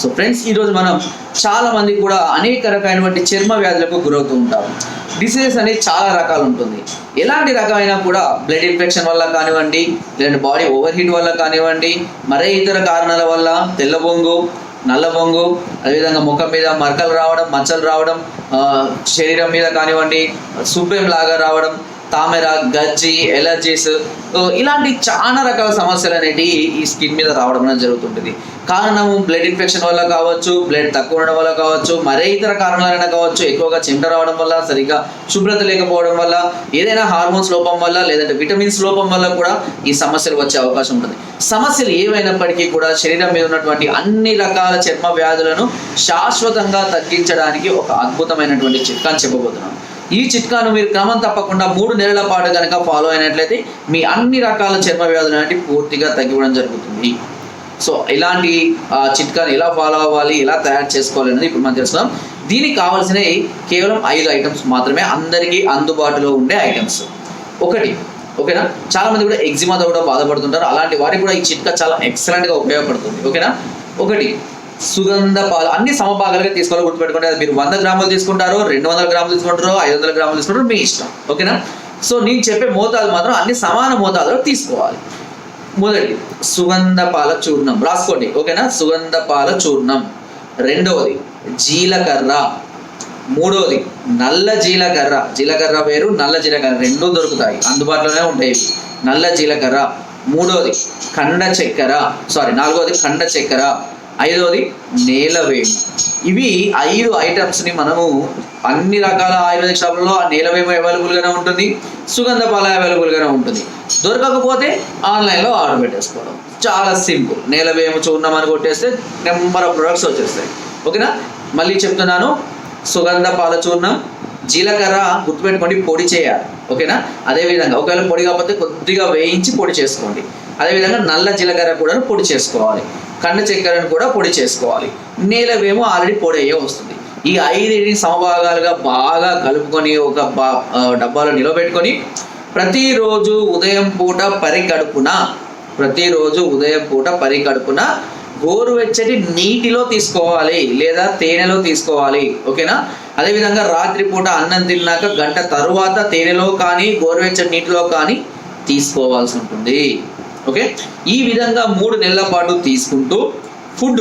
So friends ఈరోజు మనం చాలా మంది కూడా అనేక రకమైనటువంటి చర్మ వ్యాధులకు గురవుతూ ఉంటారు. డిసీజెస్ అనేది చాలా రకాలు ఉంటుంది. ఎలాంటి రకమైనా కూడా బ్లడ్ ఇన్ఫెక్షన్ వల్ల కానివ్వండి లేదంటే బాడీ ఓవర్ హీట్ వల్ల కానివ్వండి మరే ఇతర కారణాల వల్ల తెల్ల బొంగు నల్ల బొంగు అదేవిధంగా ముఖం మీద మరకలు రావడం మచ్చలు రావడం శరీరం మీద కానివ్వండి సుబ్బెం లాగా రావడం తామెర గజ్జి ఎలర్జీస్ ఇలాంటి చాలా రకాల సమస్యలు అనేటివి ఈ స్కిన్ మీద రావడం అనేది జరుగుతుంటుంది. కారణము బ్లడ్ ఇన్ఫెక్షన్ వల్ల కావచ్చు బ్లడ్ తక్కువ ఉండడం వల్ల కావచ్చు మరే ఇతర కారణాలైనా కావచ్చు ఎక్కువగా చెమట రావడం వల్ల సరిగ్గా శుభ్రత లేకపోవడం వల్ల ఏదైనా హార్మోన్స్ లోపం వల్ల లేదంటే విటమిన్స్ లోపం వల్ల కూడా ఈ సమస్యలు వచ్చే అవకాశం ఉంటుంది. సమస్యలు ఏవైనప్పటికీ కూడా శరీరం మీద ఉన్నటువంటి అన్ని రకాల చర్మ వ్యాధులను శాశ్వతంగా తగ్గించడానికి ఒక అద్భుతమైనటువంటి చిట్కాని చెప్పబోతున్నాను ఈ చిట్కాను మీరు క్రమం తప్పకుండా మూడు నెలల పాటు కనుక ఫాలో అయినట్లయితే మీ అన్ని రకాల చర్మ వ్యాధులు అనేవి పూర్తిగా తగ్గివ్వడం జరుగుతుంది. సో ఇలాంటి ఆ, ఎలా ఫాలో అవ్వాలి ఎలా తయారు చేసుకోవాలి అనేది ఇప్పుడు మనం తెలుసుకుందాం. దీనికి కావాల్సినవి కేవలం ఐదు ఐటమ్స్ మాత్రమే అందరికీ అందుబాటులో ఉండే ఐటమ్స్ ఒకటి ఓకేనా? చాలా మంది కూడా ఎగ్జిమాతో కూడా బాధపడుతుంటారు. అలాంటి వారికి కూడా ఈ చిట్కా చాలా ఎక్సలెంట్గా ఉపయోగపడుతుంది. ఓకేనా? ఒకటి సుగంధ పాలు అన్ని సమభాగాలుగా తీసుకోవాలి గుర్తుపెట్టుకోండి. అది మీరు వంద గ్రాములు తీసుకుంటారు రెండు వందల గ్రాములు తీసుకుంటారు ఐదు వందల గ్రాములు తీసుకుంటారు మీ ఇష్టం. ఓకేనా? సో నేను చెప్పే మోతాదు మాత్రం అన్ని సమాన మోతాదులో తీసుకోవాలి. మొదటి సుగంధ పాల చూర్ణం. రాసుకోండి. ఓకేనా? సుగంధ పాల చూర్ణం. రెండవది జీలకర్ర. మూడవది నల్ల జీలకర్ర. జీలకర్ర వేరు నల్ల జీలకర్ర. రెండు దొరుకుతాయి. అందుబాటులోనే ఉంటాయి. నల్ల జీలకర్ర. మూడవది కండ చక్కెర. సారీ నాలుగవది కండ చక్కెర. ఐదవది నేలవేము ఇవి ఐదు ఐటమ్స్ని మనము అన్ని రకాల ఆయుర్వేదిక షాపులలో ఆ నేలవేము అవైలబుల్ గానే ఉంటుంది సుగంధ పాల అవైలబుల్ గానే ఉంటుంది. దొరకకపోతే ఆన్లైన్లో ఆర్డర్ పెట్టేసుకోవడం. చాలా సింపుల్. నేలవేము చూర్ణం అని కొట్టేస్తే నెంబర్ ఆఫ్ ప్రొడక్ట్స్ వచ్చేస్తాయి. ఓకేనా? మళ్ళీ చెప్తున్నాను సుగంధ పాల చూర్ణం జీలకర్ర గుర్తుపెట్టుకోండి పొడి చేయాలి. ఓకేనా? అదేవిధంగా ఒకవేళ పొడి కాకపోతే కొద్దిగా వేయించి పొడి చేసుకోండి. అదేవిధంగా నల్ల జీలకర్ర కూడా పొడి చేసుకోవాలి. కండ చక్కెరను కూడా పొడి చేసుకోవాలి. నేలవేమో ఆల్రెడీ పొడి అయ్యే వస్తుంది. ఈ ఐదుని సమభాగాలుగా బాగా కలుపుకొని ఒక బా డబ్బాలో నిలబెట్టుకొని ప్రతిరోజు ఉదయం పూట పరికడుపున ప్రతిరోజు ఉదయం పూట పరికడుపున గోరువెచ్చటి నీటిలో తీసుకోవాలి లేదా తేనెలో తీసుకోవాలి. ఓకేనా? అదేవిధంగా రాత్రిపూట అన్నం తిన్నాక గంట తరువాత తేనెలో కానీ గోరువెచ్చని నీటిలో కానీ తీసుకోవాల్సి ఉంటుంది. ఓకే? ఈ విధంగా మూడు నెలల పాటు తీసుకుంటూ ఫుడ్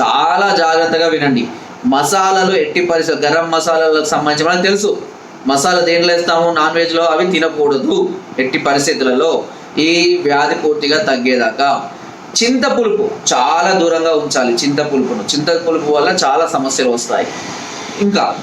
చాలా జాగ్రత్తగా వినండి. మసాలాలు ఎట్టి పరిస్థితి గరం మసాలాలకు సంబంధించి మనకు తెలుసు. మసాలా దేంట్లో వేస్తాము? నాన్ వెజ్లో అవి తినకూడదు ఎట్టి పరిస్థితులలో. ఈ వ్యాధి పూర్తిగా తగ్గేదాకా. చింతపులుపు చాలా దూరంగా ఉంచాలి. చింతపులుపును. చింతపులుపు వల్ల చాలా సమస్యలు వస్తాయి. ఇంకా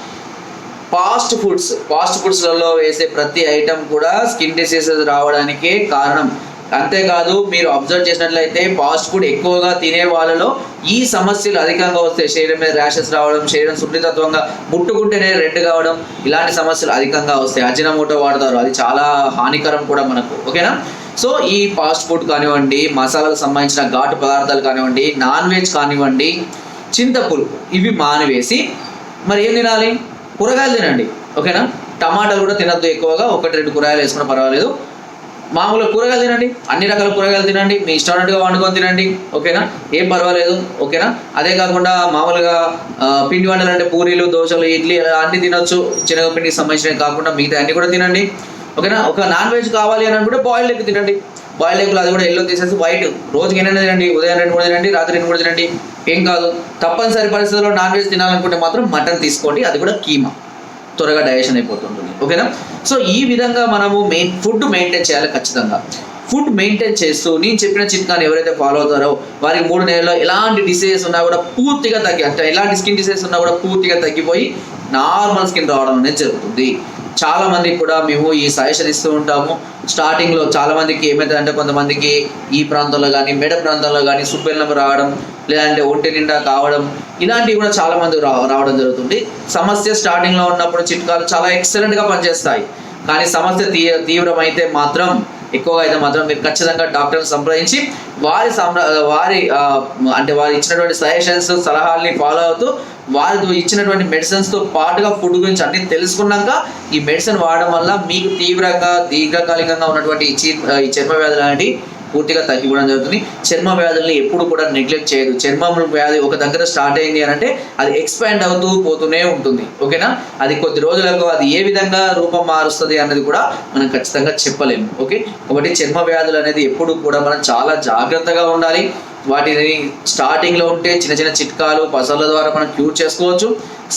ఫాస్ట్ ఫుడ్స్ ఫాస్ట్ ఫుడ్స్లలో వేసే ప్రతి ఐటెం కూడా స్కిన్ డిసీజెస్ రావడానికే కారణం. అంతేకాదు మీరు అబ్జర్వ్ చేసినట్లయితే ఫాస్ట్ ఫుడ్ ఎక్కువగా తినే వాళ్ళలో ఈ సమస్యలు అధికంగా వస్తాయి. శరీరం మీద ర్యాషెస్ రావడం శరీరం సున్నితత్వంగా ముట్టుకుంటేనే రెడ్ కావడం ఇలాంటి సమస్యలు అధికంగా వస్తాయి. అజినమోటో వాడతారు. అది చాలా హానికరం కూడా మనకు. ఓకేనా? సో ఈ ఫాస్ట్ ఫుడ్ కానివ్వండి మసాలాలకు సంబంధించిన ఘాటు పదార్థాలు కానివ్వండి నాన్ వెజ్ కానివ్వండి చింతపులుపు ఇవి మానివేసి మరి ఏం తినాలి? కూరగాయలు తినండి. ఓకేనా? టమాటాలు కూడా తినద్దు ఎక్కువగా. ఒకటి రెండు కూరగాయలు వేసుకున్న పర్వాలేదు. మామూలుగా కూరగాయలు తినండి. అన్ని రకాల కూరగాయలు తినండి. మీ ఇష్టమైనట్టుగా వండుకొని తినండి. ఓకేనా? ఏం పర్వాలేదు. ఓకేనా? అదే కాకుండా మామూలుగా పిండి వంటలు అంటే పూరీలు దోశలు ఇడ్లీ అలా అన్ని తినొచ్చు. శనగపిండికి సంబంధించినవి కాకుండా మిగతా అన్ని కూడా తినండి. ఓకేనా? ఒక నాన్ వెజ్ కావాలి అని అనుకుంటే బాయిల్డ్ ఎగ్ తినండి. బాయిల్ ఎగ్గులు అది కూడా ఎల్లో తీసేసి వైట్ రోజుకి ఎన్నైనా తినండి? ఉదయం రెండు కూడా తినండి రాత్రి రెండు కూడా తినండి. ఏం కాదు. తప్పనిసరి పరిస్థితుల్లో నాన్ వెజ్ తినాలనుకుంటే మాత్రం మటన్ తీసుకోండి. అది కూడా కీమా. త్వరగా డైజెషన్ అయిపోతుంటుంది. ఓకేనా? సో ఈ విధంగా మనము మెయిన్ ఫుడ్ మెయింటైన్ చేయాలి ఖచ్చితంగా. ఫుడ్ మెయింటైన్ చేస్తూ నేను చెప్పిన చిట్కాని ఎవరైతే ఫాలో అవుతారో వారికి మూడు నెలల్లో ఎలాంటి డిసీజెస్ ఉన్నా కూడా పూర్తిగా తగ్గి అంటే ఎలాంటి స్కిన్ డిసీజెస్ ఉన్నా కూడా పూర్తిగా తగ్గిపోయి నార్మల్ స్కిన్ రావడం అనేది జరుగుతుంది. చాలా మందికి కూడా మేము ఈ సజెషన్ ఇస్తూ ఉంటాము. స్టార్టింగ్లో చాలా మందికి ఏమైతుందంటే కొంతమందికి ఈ ప్రాంతంలో కానీ మెడ ప్రాంతంలో కానీ సుబ్బెల్లం రావడం లేదంటే ఒంటి నిండా కావడం ఇలాంటివి కూడా చాలా మంది రా రావడం జరుగుతుంది. సమస్య స్టార్టింగ్లో ఉన్నప్పుడు చిట్కాలు చాలా ఎక్సలెంట్గా పనిచేస్తాయి. కానీ సమస్య తీ తీవ్రమైతే మాత్రం ఎక్కువగా అయితే మాత్రం మీరు ఖచ్చితంగా డాక్టర్ని సంప్రదించి వారి సంప్ర వారి అంటే వారు ఇచ్చినటువంటి సజెషన్స్ సలహాలని ఫాలో అవుతూ వారు ఇచ్చినటువంటి మెడిసిన్స్తో పాటుగా ఫుడ్ గురించి అన్ని తెలుసుకున్నాక ఈ మెడిసిన్ వాడడం వల్ల మీకు తీవ్రంగా దీర్ఘకాలికంగా ఉన్నటువంటి ఈ చర్మ వ్యాధులు అనేటివి పూర్తిగా తగ్గిపోవడం జరుగుతుంది. చర్మ వ్యాధుల్ని ఎప్పుడు కూడా నెగ్లెక్ట్ చేయదు. చర్మం వ్యాధి ఒక దగ్గర స్టార్ట్ అయింది అని అంటే అది ఎక్స్పాండ్ అవుతూ పోతూనే ఉంటుంది. ఓకేనా అది కొద్ది రోజులకు అది ఏ విధంగా రూపం మారుస్తుంది అన్నది కూడా మనం ఖచ్చితంగా చెప్పలేము. ఓకే కాబట్టి చర్మ వ్యాధులు అనేది ఎప్పుడు కూడా మనం చాలా జాగ్రత్తగా ఉండాలి. వాటిని స్టార్టింగ్లో ఉంటే చిన్న చిన్న చిట్కాలు పసర్ల ద్వారా మనం క్యూర్ చేసుకోవచ్చు.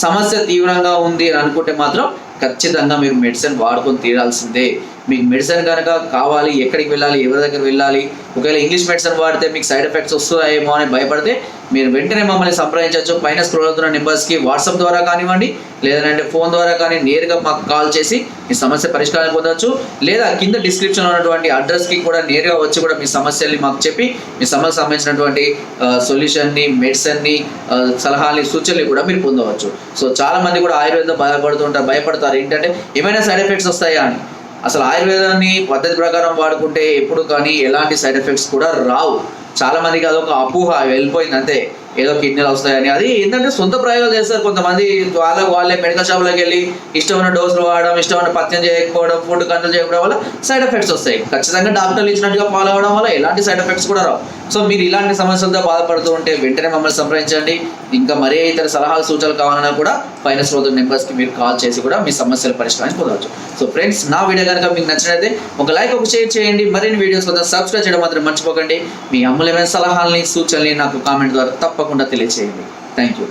సమస్య తీవ్రంగా ఉంది అని అనుకుంటే మాత్రం ఖచ్చితంగా మీరు మెడిసిన్ వాడుకొని తీరాల్సిందే. మీకు మెడిసిన్ కనుక కావాలి ఎక్కడికి వెళ్ళాలి ఎవరి దగ్గర వెళ్ళాలి ఒకవేళ ఇంగ్లీష్ మెడిసిన్ వాడితే మీకు సైడ్ ఎఫెక్ట్స్ వస్తాయేమో అని భయపడితే మీరు వెంటనే మమ్మల్ని సంప్రదించవచ్చు. పైన స్క్రోల్ అవుతున్న నెంబర్స్కి వాట్సాప్ ద్వారా కానివ్వండి లేదంటే ఫోన్ ద్వారా కానీ నేరుగా మాకు కాల్ చేసి మీ సమస్య పరిష్కారం పొందవచ్చు లేదా కింద డిస్క్రిప్షన్ ఉన్నటువంటి అడ్రస్కి కూడా నేరుగా వచ్చి కూడా మీ సమస్యల్ని మాకు చెప్పి మీ సమస్యకు సంబంధించినటువంటి సొల్యూషన్ని మెడిసిన్ని సలహాని సూచనలు కూడా మీరు పొందవచ్చు. సో చాలా మంది కూడా ఆయుర్వేదం బాధపడుతుంటారు భయపడతారు. ఏంటంటే ఏమైనా సైడ్ ఎఫెక్ట్స్ వస్తాయా అని. అసలు ఆయుర్వేదాన్ని పద్ధతి ప్రకారం వాడుకుంటే ఎప్పుడు కానీ ఎలాంటి సైడ్ ఎఫెక్ట్స్ కూడా రావు. చాలా మందికి అదొక అపోహ వెళ్ళిపోయింది అంతే. ఏదో కిడ్నీలు వస్తాయని. అది ఏంటంటే సొంత ప్రయోగాలు చేస్తారు కొంతమంది. వాళ్ళకు వాళ్ళే మెడికల్ షాప్లోకి వెళ్ళి ఇష్టమైన డోసులు వాడడం ఇష్టమైన పత్యం చేయకపోవడం ఫుడ్ కంట్రోల్ చేయకపోవడం వల్ల సైడ్ ఎఫెక్ట్స్ వస్తాయి. ఖచ్చితంగా డాక్టర్లు ఇచ్చినట్టుగా ఫాలో అవ్వడం వల్ల ఎలాంటి సైడ్ ఎఫెక్ట్స్ కూడా రావు. సో మీరు ఇలాంటి సమస్యలతో బాధపడుతూ ఉంటే వెంటనే మమ్మల్ని సంప్రదించండి. ఇంకా మరే ఇతర సలహాలు సూచనలు కావాలన్నా కూడా పైన శ్రోత నెంబర్స్కి మీరు కాల్ చేసి కూడా మీ సమస్యల పరిష్కారాన్ని పొందవచ్చు. సో ఫ్రెండ్స్ నా వీడియో కనుక మీకు నచ్చినట్లయితే ఒక లైక్ ఒక షేర్ చేయండి. మరిన్ని వీడియోస్ కోసం సబ్స్క్రైబ్ చేయడం మాత్రం మర్చిపోకండి. మీ అమూల్యమైన సలహాలని సూచనల్ని నాకు కామెంట్ ద్వారా తప్పకుండా తెలియజేయండి థ్యాంక్ యూ